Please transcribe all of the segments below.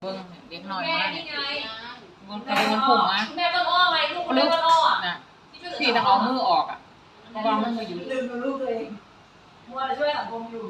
เบิ่งเด็กน้อยแม่มานี่เนี่ยไงบนกระดูกผมอะแม่ต้นอ้อไงลูกแม่ต้นอ้ออะนะพี่ต้องเอามือออกอะเพราะว่ามันมาอยู่ลืมดูลูกตัวเองมัวแต่ช่วยสังคมอยู่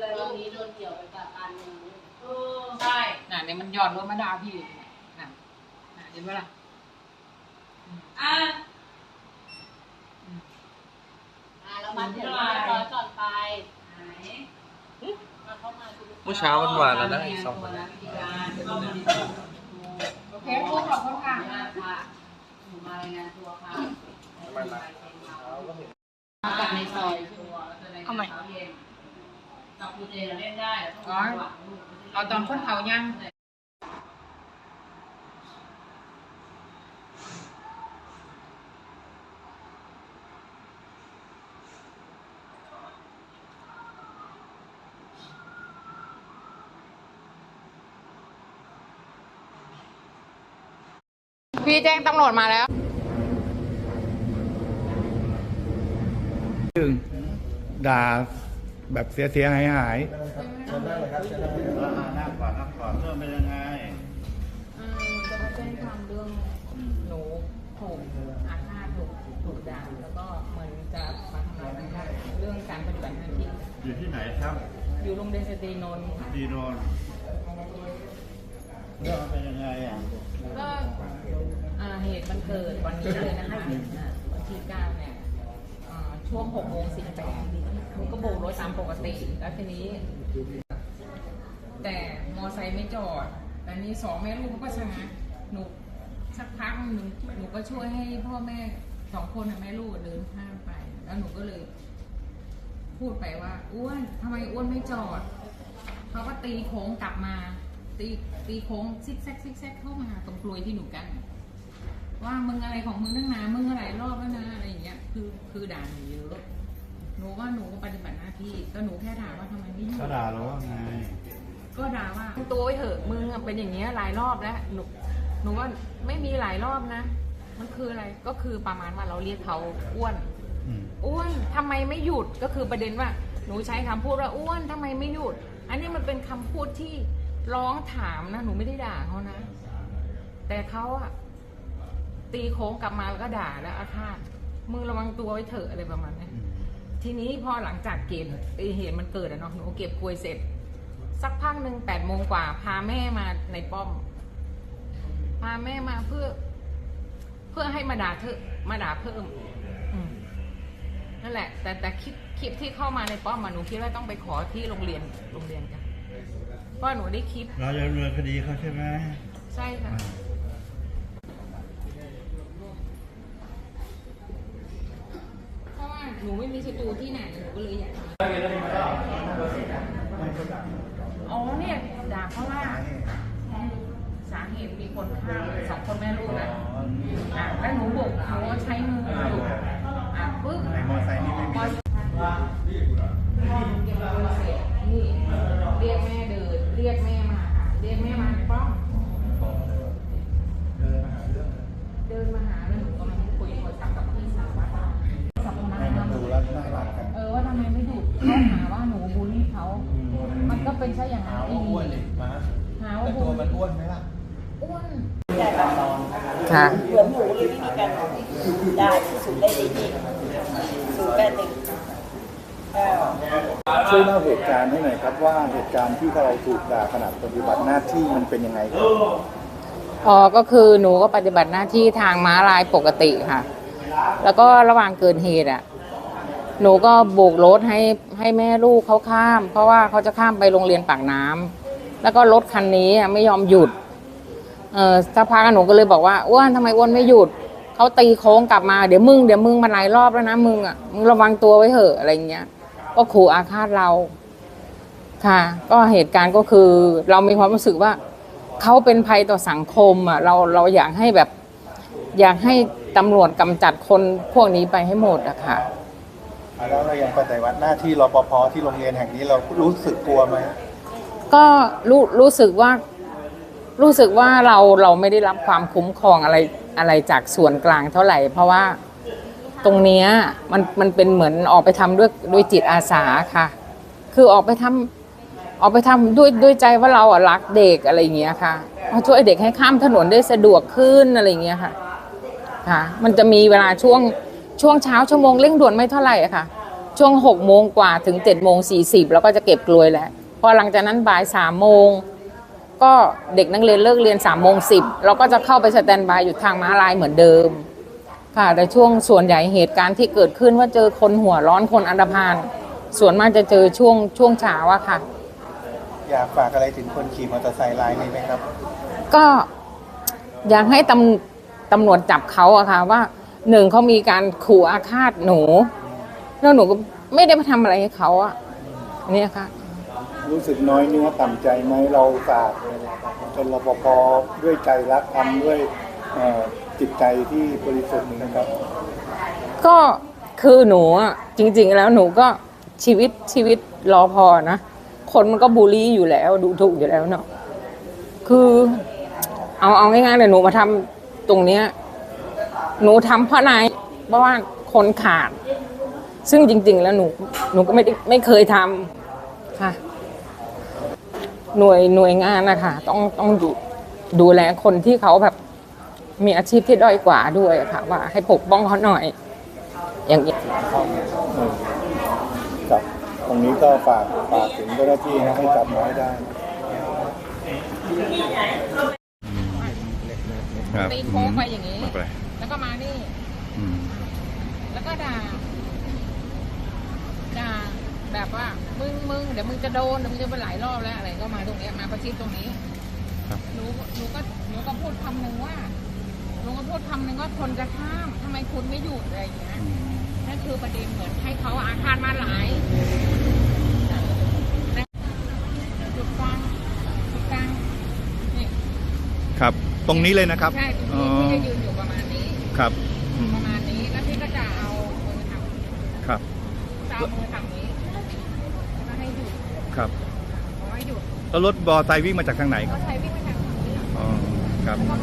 เลยเรื่ว่าองนี้โดนเกี่ยวไปกับการเมืองด้วยเออใช่น่ะเนี่ยมันย้อนรถมาด่าพี่น่ะน่ะเห็นไหมล่ะอะอ่าแล้วมาถึงมาร้อยก่อนไป ไหน มาเข้า มาคุณเมื่อเช้ามันหวานแล้วนะอีกสองคนโอเคพูดขอบคุณค่ะค่ะหนูมารายงานตัวค่ะมันมามากับในซอยเอาใหม่จับกูเจเราเล่นได้เราต้องหวังลูกเอาตอนคนเขายัง พี่แจ้งตำรวจมาแล้วซึ่งด่าแบบเสียเสียหายหายอืมจะมาแจ้งความเรื่องหนูถูกอาฆาตถูกถูกด่าแล้วก็เหมือนจะมาทำร้ายร่างกายเรื่องการปฏิบัติหน้าที่อยู่ที่ไหนครับ อยู่โรงเรียนสตรีนนท์ค่ะดีโนน เรื่องมันเป็นยังไงอะก็อ่าเหตุมันเกิดวันนี้เลยนะคะอ่าวันที่เก้าเนี่ยอ่าช่วงหกโมงสิบแปดหนูก็โบกรถตามปกติแล้วทีนี้ แต่มอไซค์ไม่จอดแต่นี่สองแม่ลูกเขาก็ชะงักหนูสักพักหนึ่งหนูก็ช่วยให้พ่อแม่สองคนน่ะแม่ลูกเดินข้ามไป แล้วหนูก็เลย พูดไปว่าอ้วนทำไมอ้วนไม่จอดเขาก็ตีโค้งกลับมา ตีตีโค้งซิกแซกซิกแซกเข้ามาตรงกลวยที่หนูกันว่ามึงอะไรของมึงตั้งนานมึงอะไรรอบแล้วนะอะไรอย่างเงี้ยคือคือด่าหนูเยอะหนูว่าหนูก็ปฏิบัติหน้าที่ก็หนูแค่ถามว่าทำไมไม่หยุเขาดด่าเราว่าไงก็ด่าว่าตัวไว้เถอะมึงอะเป็นอย่างเงี้ยหลายรอบแล้วหนูหนูว่าไม่มีหลายรอบนะมันคืออะไรก็คือประมาณว่าเราเรียกเขาอ้วนอืมอ้วนทำไมไม่หยุดก็คือประเด็นว่า หนูใช้คำพูดว่าอ้วนทำไมไม่หยุด อันนี้มันเป็นคำพูดที่ ร้องถามนะหนูไม่ได้ด่าเขานะ แต่เขาอะตีโค้งกลับมาแล้วก็ด่าแล้วอาฆาตมึงระวังตัวไว้เถอะอะไรประมาณนี้ทีนี้พอหลังจากเกณฑ์เหตุมันเกิดอะเนาะหนูเก็บกลวยเสร็จ สักพักหนึ่งแปดโมงกว่า พาแม่มาในป้อม พาแม่มาเพื่อ เพื่อให้มาด่าเธอมาด่าเพิ่มอืมนั่นแหละ แต่แต่คลิปคลิปที่เข้ามาในป้อมมาหนูคิดว่าต้องไปขอที่โรงเรียนโรงเรียนกัน เพราะหนูได้คลิป เราจะดำเนินคดีเขาใช่ไหมใช่ค่ะ เพราะว่าหนูไม่มีศัตรูที่ไหน หนูก็เลยอยากทำอ๋อเนี่ยด่าเพราะว่า สาเหตุมีคนฆ่าสองคนแม่ลูกนะอะแล้วหนูบอกหนูว่าใช้มืออยู่อะปึ๊บในมอไซค์นี่ไม่มี พ่อหนูเก็บเงินเสร็จนี่เรียกแม่เดินเรียกแม่มาค่ะเรียกแม่มาในป้อม เดินมาหาแล้วหนูกำลังคุยโทรศัพท์กับพี่สาวว่าสัมภา ให้มัน ษ ดู ณ์ แล้วน่ารักกัน เออว่าทำไมไม่หยุดเขาหาว่าหนูบูลลี่เขา มันก็ เป็นใช่อย่างนั้นเองหาว่าบูลลี่อ้วนไหมล่ะอ้วน ค่ะ เหมือนหมูเลยที่มีการได้ที่สุดได้ดีที่ศูนย์แปดหนึ่งเก้าช่วยเล่าเหตุการณ์ให้หน่อยครับว่าเหตุการณ์ที่เราถูกด่าขณะปฏิบัติหน้าที่มันเป็นยังไงครับอ๋อก็คือหนูก็ปฏิบัติหน้าที่ทางม้าลายปกติค่ะ แล้วก็ระหว่างเกิดเหตุอะ หนูก็โบกรถให้ให้แม่ลูกเขาข้าม เพราะว่าเขาจะข้ามไปโรงเรียนปากน้ำแล้วก็รถคันนี้อะไม่ยอมหยุด เออสักพักหนูก็เลยบอกว่าอ้วนทำไมอ้วนไม่หยุดเขาตีโค้งกลับมาเดี๋ยวมึงเดี๋ยวมึงมาหลายรอบแล้วนะมึงอะมึงระวังตัวไว้เถอะอะไรเงี้ย ก็ขู่อาฆาตเรา ค่ะ ก็เหตุการณ์ก็คือ เรามีความรู้สึกว่าเขาเป็นภัยต่อสังคมอะเราเราอยากให้แบบ อยากให้ตำรวจกำจัดคนพวกนี้ไปให้หมดอะค่ะ แล้วเรายังปฏิบัติหน้าที่รปภที่โรงเรียนแห่งนี้เรารู้สึกกลัวไหมก็รู้รู้สึกว่ารู้สึกว่าเราเราไม่ได้รับความคุ้มครองอะไรอะไรจากส่วนกลางเท่าไหร่ เพราะว่าตรงเนี้ยมันมันเป็นเหมือนออกไปทำด้วยด้วยจิตอาสาค่ะ คือออกไปทำออกไปทำด้วยด้วยใจว่าเราอะรักเด็กอะไรอย่างเงี้ยค่ะมาช่วยเด็กให้ข้ามถนนได้สะดวกขึ้นอะไรอย่างเงี้ยค่ะค่ะ มันจะมีเวลาช่วง ช่วงเช้าชั่วโมงเร่งด่วนไม่เท่าไหร่อะค่ะ ช่วงหกโมงกว่าถึงเจ็ดโมงสี่สิบแล้วก็จะเก็บกลวยแล้วพอหลังจากนั้นบ่ายสามโมงก็เด็กนักเรียนเลิกเรียนสามโมงสิบเราก็จะเข้าไปสแตนบายอยู่ทางม้าลายเหมือนเดิม ค่ะแต่ช่วงส่วนใหญ่เหตุการณ์ที่เกิดขึ้นว่าเจอคนหัวร้อนคนอันดพานส่วนมากจะเจอช่วงช่วงเช้าอะค่ะ อยากฝากอะไรถึงคนขี่มอเตอร์ไซค์รายนี้ไหมครับ ก็อยากให้ตำตำรวจจับเขาอะค่ะว่า หนึ่งเขามีการขู่อาฆาตหนู แล้วหนูก็ไม่ได้ไปทำอะไรให้เขาอะเนี่ยค่ะ รู้สึกน้อยเนื้อต่ำใจไหมเราฝากจนรปภด้วยใจรักทำด้วยเอ่อจิตใจที่บริสุทธิ์นะครับ ก็คือหนูอะจริง ๆ แล้วหนูก็ชีวิตชีวิตรอพอนะ คนมันก็บูลลี่อยู่แล้ว ดูถูกอยู่แล้วเนาะคือ เอาเอาง่ายๆเลยหนูมาทำตรงเนี้ย หนูทำเพราะนายเพราะว่าคนขาด ซึ่งจริง ๆ แล้วหนูหนูก็ไม่ได้ไม่เคยทำค่ะ หน่วยหน่วยงานนะคะต้องต้องดูดูแลคนที่เขาแบบมีอาชีพที่ด้อยกว่าด้วยอะค่ะว่าให้ปกป้องเขาหน่อย อย่างนี้ยครับตรงนี้ก็ฝากฝากถึงเจ้าหน้าที่นะให้จับมาให้ได้ ครับตีโค้งไปอย่างนี้ ไม่เป็นไรแล้ว ก็มานี่ อืมแล้วก็ด่า ด่าแบบว่า มึงมึงเดี๋ยวมึงจะโดนเดี๋ยวมึงจะไปหลายรอบแล้วอะไรก็มาตรงเนี้ยมาประชิดตรงนี้ครับ หนูหนูก็หนูก็พูดคำหนึ่งว่าหนูก็พูดคำหนึ่งว่าคนจะข้ามทำไมคุณไม่หยุดอะไรอย่างเงี้ยนั่นคือประเด็นเหมือนให้เขาอาคารมาหลายจุดกลางจุดกลางนี่ครับ ตรงนี้เลยนะครับใช่ตรงอ๋นี้อที่จะยืนอยู่ประมาณนี้ ครับอืมประมาณนี้แล้วพี่ก็จะเอามือทำครับ จะเอามือทำนี้แล้วก็ให้หยุดครับ ขอให้หยุดแล้วรถบอไซค์วิ่งมาจากทางไหนคก็รับ ใช้วิ่งไปทางนี้ อ๋อ ครับ แล้วก็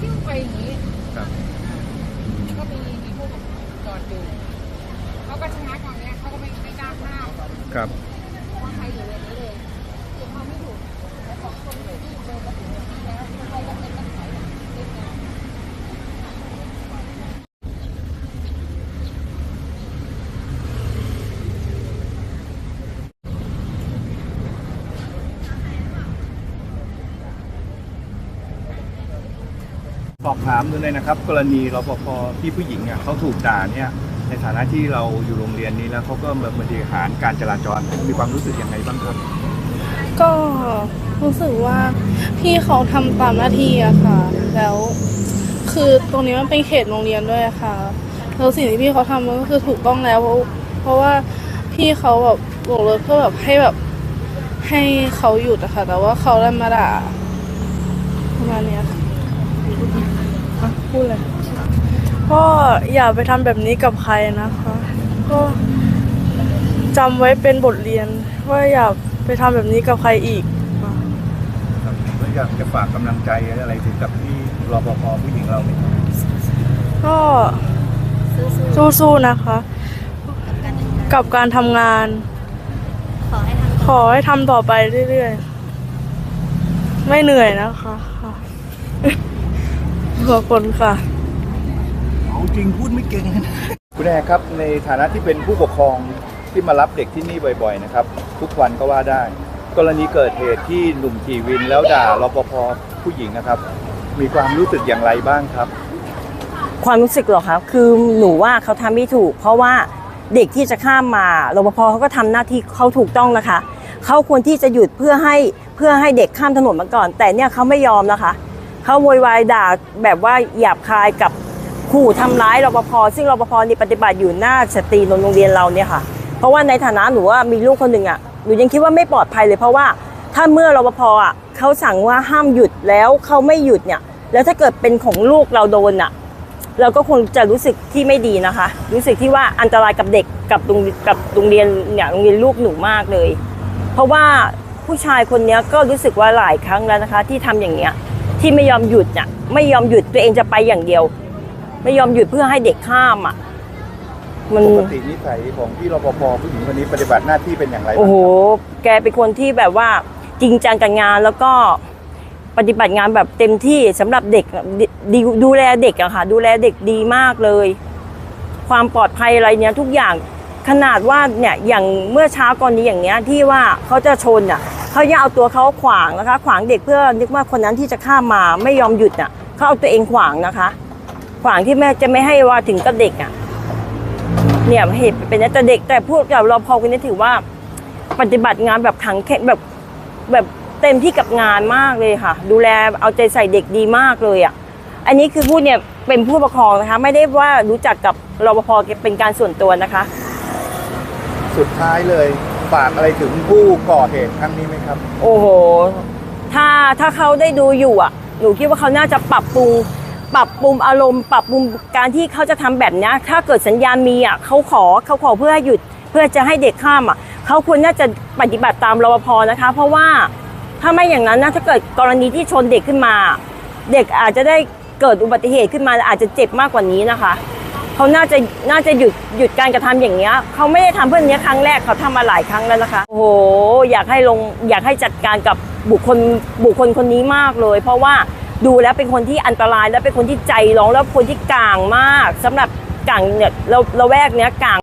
ทิ้งไปอย่างนี้ครับ ก็มีมีผู้ปกครองจอดอยู่เขาก็ชะงักตอนเนี้ยเขาก็ไม่ไม่กล้าข้ามครับ ว่าใครอยู่ในนี้เลยจนเขาไม่หยุดแล้วสองคนเลยที่เดินมาถึงตรงนี้แล้วใครก็เป็นต้องถอยหลังนิดนึง สอบถามดูเลยนะครับ กรณีรปภที่ผู้หญิงอะเขาถูกด่าเนี่ยในฐานะที่เราอยู่โรงเรียนนี้แล้วเขาก็มาบริหารการจราจรมีความรู้สึกยังไงบ้างครับ ก็รู้สึกว่าพี่เขาทำตามหน้าที่อะค่ะ แล้วคือตรงนี้มันเป็นเขตโรงเรียนด้วยอะค่ะแล้วสิ่งที่พี่เขาทำมันก็คือถูกต้องแล้ว เพราะเพราะว่าพี่เขาแบบบอกเลยเพื่อแบบให้แบบให้เขาหยุดอะค่ะ แต่ว่าเขาได้มาด่าประมาณเนี้ยค่ะอะ พูดเลยก็อย่าไปทำแบบนี้กับใครนะคะ ก็จำไว้เป็นบทเรียน ว่าอย่าไปทำแบบนี้กับใครอีกครับแล้วอยากจะฝากกำลังใจอะไรถึงกับที่รปภผู้หญิงเราไหมครับก็สู้ๆนะคะ กับการทำงาน ขอให้ทำต่อไปเรื่อยๆ ไม่เหนื่อยนะคะ ค่ะขอบคุณค่ะเอาจริงพูดไม่เก่งนะคุณแอร์ครับในฐานะที่เป็นผู้ปกครองที่มารับเด็กที่นี่บ่อยๆนะครับ ทุกวันก็ว่าได้ กรณีเกิดเหตุที่หนุ่มขี่วินแล้วด่ารปภผู้หญิงนะครับ มีความรู้สึกอย่างไรบ้างครับ ความรู้สึกเหรอคะคือหนูว่าเขาทำไม่ถูก เพราะว่าเด็กที่จะข้ามมารปภเขาก็ทำหน้าที่เขาถูกต้องนะคะเขาควรที่จะหยุดเพื่อให้เพื่อให้เด็กข้ามถนนมาก่อน แต่เนี่ยเขาไม่ยอมนะคะ เขาโวยวายด่าแบบว่าหยาบคายกับขู่ทำร้ายรปภซึ่งรปภนี่ปฏิบัติอยู่หน้าสตรีนโรงเรียนเราเนี่ยค่ะ เพราะว่าในฐานะหนูว่ามีลูกคนหนึ่งอะหนูยังคิดว่าไม่ปลอดภัยเลยเพราะว่าถ้าเมื่อรปภอะเขาสั่งว่าห้ามหยุดแล้วเขาไม่หยุดเนี่ย แล้วถ้าเกิดเป็นของลูกเราโดนอะ เราก็คงจะรู้สึกที่ไม่ดีนะคะ รู้สึกที่ว่าอันตรายกับเด็กกับโรงกับโรงเรียนเนี่ยโรงเรียนลูกหนูมากเลย เพราะว่าผู้ชายคนนี้ก็รู้สึกว่าหลายครั้งแล้วนะคะ ที่ทำอย่างเงี้ย ที่ไม่ยอมหยุดเนี่ยไม่ยอมหยุดตัวเองจะไปอย่างเดียว ไม่ยอมหยุดเพื่อให้เด็กข้ามอะ มัน ปกตินิสัยของพี่รปภผู้หญิงคนนี้ปฏิบัติหน้าที่เป็นอย่างไรบ้างโอ้โห แกเป็นคนที่แบบว่าจริงจังกับงานแล้วก็ปฏิบัติงานแบบเต็มที่สำหรับเด็กดดดูแลเด็กอะค่ะ ดูแลเด็กดีมากเลย ความปลอดภัยอะไรเนี้ยทุกอย่าง ขนาดว่าเนี่ยอย่างเมื่อเช้าก่อนนี้อย่างเนี้ยที่ว่าเขาจะชนอะเขายังเอาตัวเขาขวางนะคะ ขวางเด็กเพื่อนึกว่าคนนั้นที่จะข้ามมาไม่ยอมหยุดอะเขาเอาตัวเองขวางนะคะ ขวางที่แม่จะไม่ให้ว่าถึงกับเด็กอะเนี่ยเหตุเป็นอย่างนั้นแต่เด็กแต่พูดกับรอพอคนนี้ถือว่าปฏิบัติงานแบบขังแข็งแบบแบบเต็มที่กับงานมากเลยค่ะ ดูแลเอาใจใส่เด็กดีมากเลยอะอันนี้คือพูดเนี่ยเป็นผู้ปกครองนะคะ ไม่ได้ว่ารู้จักกับรปภเป็นการส่วนตัวนะคะ สุดท้ายเลยฝากอะไรถึงผู้ก่อเหตุครั้งนี้ไหมครับ โอ้โห ถ้าถ้าเขาได้ดูอยู่อะ หนูคิดว่าเขาน่าจะปรับปรุง ปรับปรุงอารมณ์ ปรับปรุงการที่เขาจะทำแบบนี้ถ้าเกิดสัญญาณมีอะเขาขอเขาขอเพื่อให้หยุดเพื่อจะให้เด็กข้ามอะเขาควรน่าจะปฏิบัติตามรปภนะคะ เพราะว่าถ้าไม่อย่างนั้นนะถ้าเกิดกรณีที่ชนเด็กขึ้นมา เด็กอาจจะได้เกิดอุบัติเหตุขึ้นมาอาจจะเจ็บมากกว่านี้นะคะ เขาน่าจะน่าจะหยุดหยุดการกระทำอย่างเนี้ยเขาไม่ได้ทำเพื่อนนี้ยครั้งแรกเขาทำมาหลายครั้งแล้วนะคะ โอ้โหอยากให้ลงอยากให้จัดการกับบุคคลบุคคลคนนี้มากเลย เพราะว่าดูแล้วเป็นคนที่อันตรายและเป็นคนที่ใจร้องแล้วคนที่กลางมากสำหรับกลางเนี่ยเราเราแวกเนี้ยกลาง